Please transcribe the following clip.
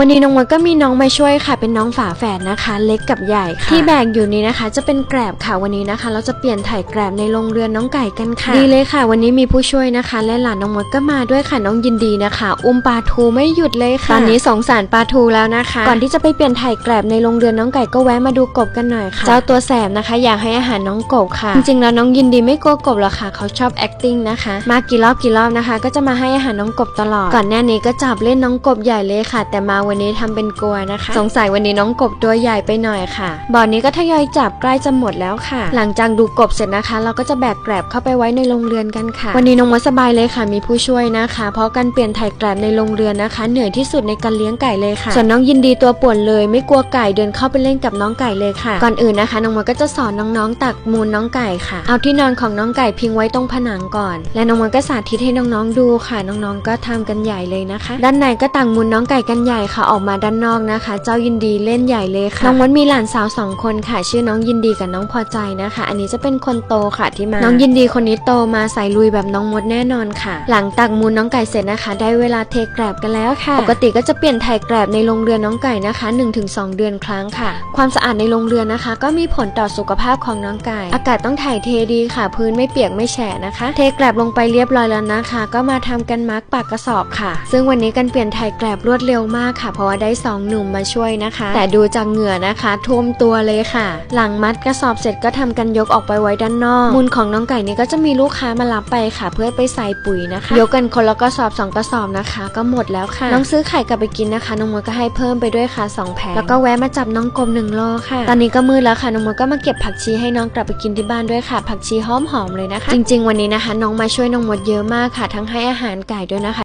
วันนี้น้องมดก็มีน้องมาช่วยค่ะ เป็นน้องฝาแฝดนะคะ เล็กกับใหญ่ค่ะที่แบกอยู่นี้นะคะ จะเป็นแกรบค่ะวันนี้นะคะ เราจะเปลี่ยนถ่ายแกรบในโรงเรือนน้องไก่กันค่ะดีเลยค่ะ วันนี้มีผู้ช่วยนะคะ และหลานน้องมดก็มาด้วยค่ะน้องยินดีนะคะ อุ้มปลาทูไม่หยุดเลยค่ะตอนนี้สงสารปลาทูแล้วนะคะ ก่อนที่จะไปเปลี่ยนถ่ายแกรบในโรงเรือนน้องไก่ก็แวะมาดูกบกันหน่อยค่ะเจ้าตัวแสบนะคะ อยากให้อาหารน้องกบค่ะ จริงๆแล้วน้องยินดีไม่กลัวกบหรอกค่ะ เขาชอบ acting นะคะ มากี่รอบกี่รอบนะคะ ก็จะมาให้อาหารน้องกบตลอดก่อนหน้านี้ก็จับเล่นน้องกบใหญ่เลยค่ะ แต่มาวันนี้ทำเป็นกลัวนะคะ สงสัยวันนี้น้องกบตัวใหญ่ไปหน่อยค่ะ บ่อนนี้ก็ทยอยจับใกล้จะหมดแล้วค่ะ หลังจากดูกบเสร็จนะคะ เราก็จะแบกแกลบเข้าไปไว้ในโรงเรือนกันค่ะ วันนี้น้องมดสบายเลยค่ะ มีผู้ช่วยนะคะ เพราะการเปลี่ยนถ่ายแกลบในโรงเรือนนะคะ เหนื่อยที่สุดในการเลี้ยงไก่เลยค่ะ ส่วนน้องยินดีตัวป่วนเลย ไม่กลัวไก่เดินเข้าไปเล่นกับน้องไก่เลยค่ะ ก่อนอื่นนะคะน้องมดก็จะสอนน้องๆตักมูลน้องไก่ค่ะ เอาที่นอนของน้องไก่พิงไว้ตรงผนังก่อน และน้องมดก็สาธิตให้น้องๆดูค่ะ น้องๆก็ทำกันใหญ่เลยนะคะ ด้านในก็ต่างมูลน้องไก่กันใหญ่ค่ะออกมาด้านนอกนะคะ เจ้ายินดีเล่นใหญ่เลยค่ะน้องมดมีหลานสาวสองคนค่ะ ชื่อน้องยินดีกับน้องพอใจนะคะ อันนี้จะเป็นคนโตค่ะที่มาน้องยินดีคนนี้โตมาใส่ลุยแบบน้องมดแน่นอนค่ะ หลังตักมูลน้องไก่เสร็จนะคะ ได้เวลาเทแกรบกันแล้วค่ะ ปกติก็จะเปลี่ยนถ่ายแกรบในโรงเรือนน้องไก่นะคะ 1-2 เดือนครั้งค่ะ ความสะอาดในโรงเรือนนะคะ ก็มีผลต่อสุขภาพของน้องไก่ อากาศต้องถ่ายเทดีค่ะ พื้นไม่เปียกไม่แฉะนะคะ เทแกรบลงไปเรียบร้อยแล้วนะคะ ก็มาทำกันมาร์กปากกระสอบค่ะ ซึ่งวันนี้กันเปลี่ยนถ่ายแกรบรวดเร็วมากค่ะเพราะว่าได้สองหนุ่มมาช่วยนะคะ แต่ดูจากเหงื่อนะคะท่วมตัวเลยค่ะ หลังมัดกระสอบเสร็จก็ทำกันยกออกไปไว้ด้านนอก มูลของน้องไก่นี้ก็จะมีลูกค้ามารับไปค่ะ เพื่อไปใส่ปุ๋ยนะคะ ยกกันคนละกระสอบสองกระสอบนะคะ ก็หมดแล้วค่ะ น้องซื้อไข่กลับไปกินนะคะน้องมดก็ให้เพิ่มไปด้วยค่ะสองแผงแล้วก็แวะมาจับน้องกลมหนึ่งโลค่ะ ตอนนี้ก็มืดแล้วค่ะน้องมดก็มาเก็บผักชีให้น้องกลับไปกินที่บ้านด้วยค่ะ ผักชีหอมๆเลยนะคะ จริง ๆ วันนี้นะคะ น้องมาช่วยน้องมดเยอะมากค่ะ ทั้งให้อาหารไก่ด้วยนะคะ